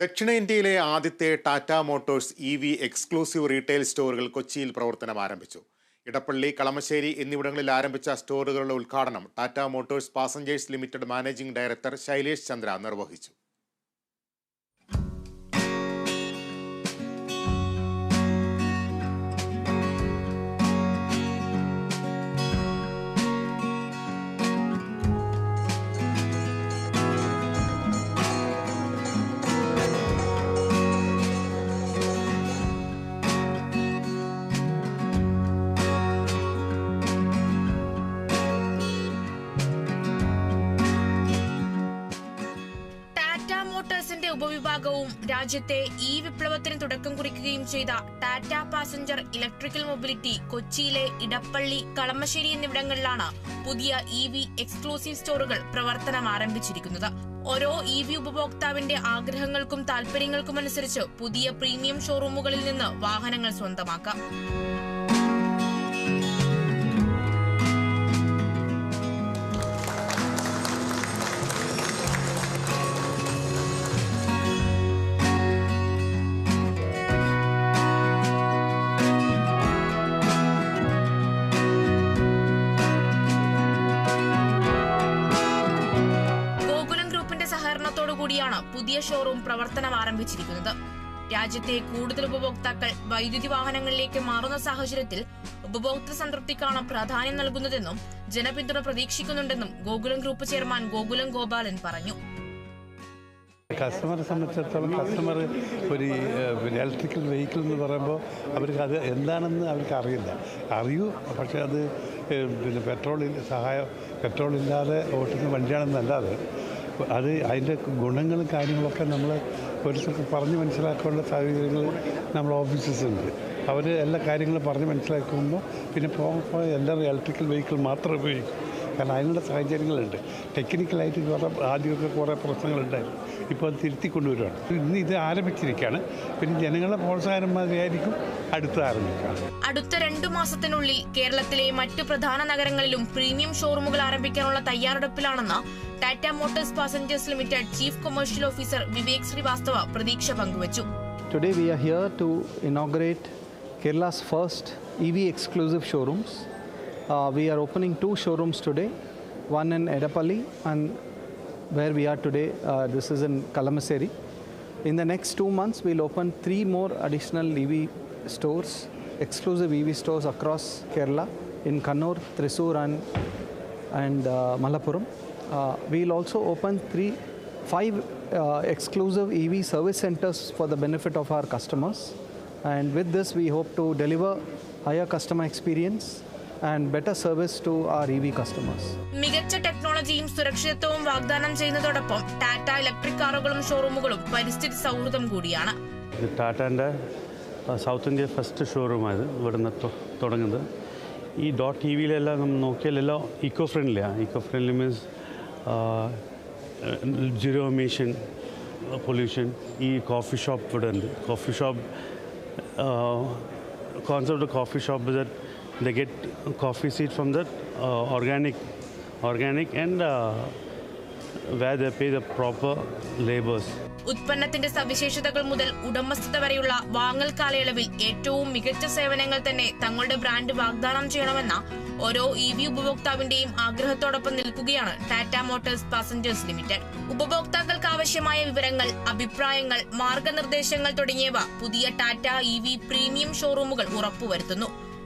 ദക്ഷിണേന്ത്യയിലെ ആദ്യത്തെ Tata motors E V exclusive retail സ്റ്റോറുകൾ കൊച്ചിയിൽ പ്രവർത്തനം ആരംഭിച്ചു. ഇടപ്പള്ളി കളമശ്ശേരി എന്നിവിടങ്ങളിൽ ആരംഭിച്ച സ്റ്റോറുകളുടെ ഉദ്ഘാടനം Tata motors passengers limited managing director Shailesh Chandra നിർവഹിച്ചു. ഉപവിഭാഗവും രാജ്യത്തെ ഈ വിപ്ലവത്തിന് തുടക്കം കുറിക്കുകയും ചെയ്ത ടാറ്റ പാസഞ്ചർ ഇലക്ട്രിക്കൽ മൊബിലിറ്റി കൊച്ചിയിലെ ഇടപ്പള്ളി കളമശ്ശേരി എന്നിവിടങ്ങളിലാണ് പുതിയ ഇ വി എക്സ്ക്ലൂസീവ് സ്റ്റോറുകൾ പ്രവർത്തനം ആരംഭിച്ചിരിക്കുന്നത്. ഓരോ ഇ വി ഉപഭോക്താവിന്റെ ആഗ്രഹങ്ങൾക്കും താൽപര്യങ്ങൾക്കും അനുസരിച്ച് പുതിയ പ്രീമിയം ഷോറൂമുകളിൽ നിന്ന് വാഹനങ്ങൾ സ്വന്തമാക്കാം. കൂടിയാണ് പുതിയ ഷോറൂം പ്രവർത്തനം ആരംഭിച്ചിരിക്കുന്നത്. രാജ്യത്തെ കൂടുതൽ ഉപഭോക്താക്കൾ വൈദ്യുതി വാഹനങ്ങളിലേക്ക് മാറുന്ന സാഹചര്യത്തിൽ ഉപഭോക്തൃ സംതൃപ്തിക്കാണ് പ്രാധാന്യം നൽകുന്നതെന്നും ജനപിന്തുണ പ്രതീക്ഷിക്കുന്നുണ്ടെന്നും ഗോകുലം ഗ്രൂപ്പ് ചെയർമാൻ ഗോകുലം ഗോപാലൻ പറഞ്ഞു. കസ്റ്റമറെ സംബന്ധിച്ചിടത്തോളം കസ്റ്റമർ ഒരു ഇലക്ട്രിക്കൽ വെഹിക്കിൾ എന്ന് പറയുമ്പോൾ അവർക്ക് അത് എന്താണെന്ന് അവർക്ക് അറിയില്ല. അറിയൂ പക്ഷേ അത് പിന്നെ പെട്രോളിൽ സഹായം പെട്രോളില്ലാതെ ഓട്ടുന്ന വണ്ടിയാണെന്നല്ലാതെ അത് അതിന്റെ ഗുണങ്ങളും കാര്യങ്ങളൊക്കെ നമ്മൾ ഒരുത്തർക്ക് പറഞ്ഞ് മനസ്സിലാക്കാനുള്ള സാഹചര്യങ്ങൾ നമ്മൾ ഓഫീസസ് ഉണ്ട് അവർ എല്ലാ കാര്യങ്ങളും പറഞ്ഞ് മനസ്സിലാക്കുമ്പോൾ പിന്നെ പോകുമ്പോൾ എല്ലാവരും ഇലക്ട്രിക്കൽ വെഹിക്കിൾ മാത്രമേ ഉപയോഗിക്കും കാരണം അതിനുള്ള സാഹചര്യങ്ങളുണ്ട്. ടെക്നിക്കലായിട്ട് കുറേ ആദ്യമൊക്കെ കുറേ പ്രശ്നങ്ങളുണ്ടായിരുന്നു. ഇപ്പോൾ അത് തിരുത്തി കൊണ്ടുവരികയാണ് ഇന്ന് ഇത് ആരംഭിച്ചിരിക്കുകയാണ്. പിന്നെ ജനങ്ങളെ പ്രോത്സാഹനം മാതിരിയായിരിക്കും അടുത്ത ആരംഭിക്കുക അടുത്ത രണ്ടു മാസത്തിനുള്ളിൽ കേരളത്തിലെ മറ്റു പ്രധാന നഗരങ്ങളിലും പ്രീമിയം ഷോറൂമുകൾ ആരംഭിക്കാനുള്ള തയ്യാറെടുപ്പിലാണെന്ന് Tata motors passengers limited chief commercial officer Vivek Srivastava പ്രതീക്ഷ പങ്കുവച്ചു. Today we are here to inaugurate Kerala's first EV exclusive showrooms. Uh, we are opening two showrooms today, one in Edapalli and where we are today, uh, this is in Kalamaseri. In the next two months, we'll open three more additional EV stores, exclusive EV stores across Kerala in Kannur, Thrissur and, and uh, Malappuram. Uh, we'll also open three, five uh, exclusive EV service centers for the benefit of our customers. And with this, we hope to deliver higher customer experience and service to our E V customers മികച്ച ടെക്നോളജിയും സുരക്ഷിതത്വവും വാഗ്ദാനം ചെയ്യുന്നതോടൊപ്പം Tata electric കാറുകളും ഷോറൂമുകളും പരിസ്ഥിതി സൗഹൃദം കൂടിയാണ്. ടാറ്റാന്റെ south India first ഷോറൂമായത് ഇവിടുന്ന് തുടങ്ങുന്നത്. ഈ ഡോട്ട് ടി വിയിലെല്ലാം നമ്മൾ നോക്കിയാലെല്ലാം eco ഫ്രണ്ട്ലിയാണ് eco friendly means zero emission pollution ഈ കോഫി ഷോപ്പ് ഇവിടെ ഉണ്ട് coffee shop concept coffee shop that the seed from the uh, organic, organic and uh, where they pay the proper labors. ഉത്പന്നത്തിന്റെ സവിശേഷതകൾ മുതൽ ഉടമസ്ഥത വരെയുള്ള വാങ്ങൽ കാലയളവിൽ ഏറ്റവും മികച്ച സേവനങ്ങൾ തന്നെ തങ്ങളുടെ ബ്രാൻഡ് വാഗ്ദാനം ചെയ്യണമെന്ന ഓരോ ഇ വി ഉപഭോക്താവിന്റെയും ആഗ്രഹത്തോടൊപ്പം നിൽക്കുകയാണ് ടാറ്റ മോട്ടോഴ്സ് പാസഞ്ചേഴ്സ് ലിമിറ്റഡ് ഉപഭോക്താക്കൾക്ക് ആവശ്യമായ വിവരങ്ങൾ അഭിപ്രായങ്ങൾ മാർഗനിർദ്ദേശങ്ങൾ തുടങ്ങിയവ പുതിയ ടാറ്റ ഇ വി പ്രീമിയം ഷോറൂമുകൾ ഉറപ്പുവരുത്തുന്നു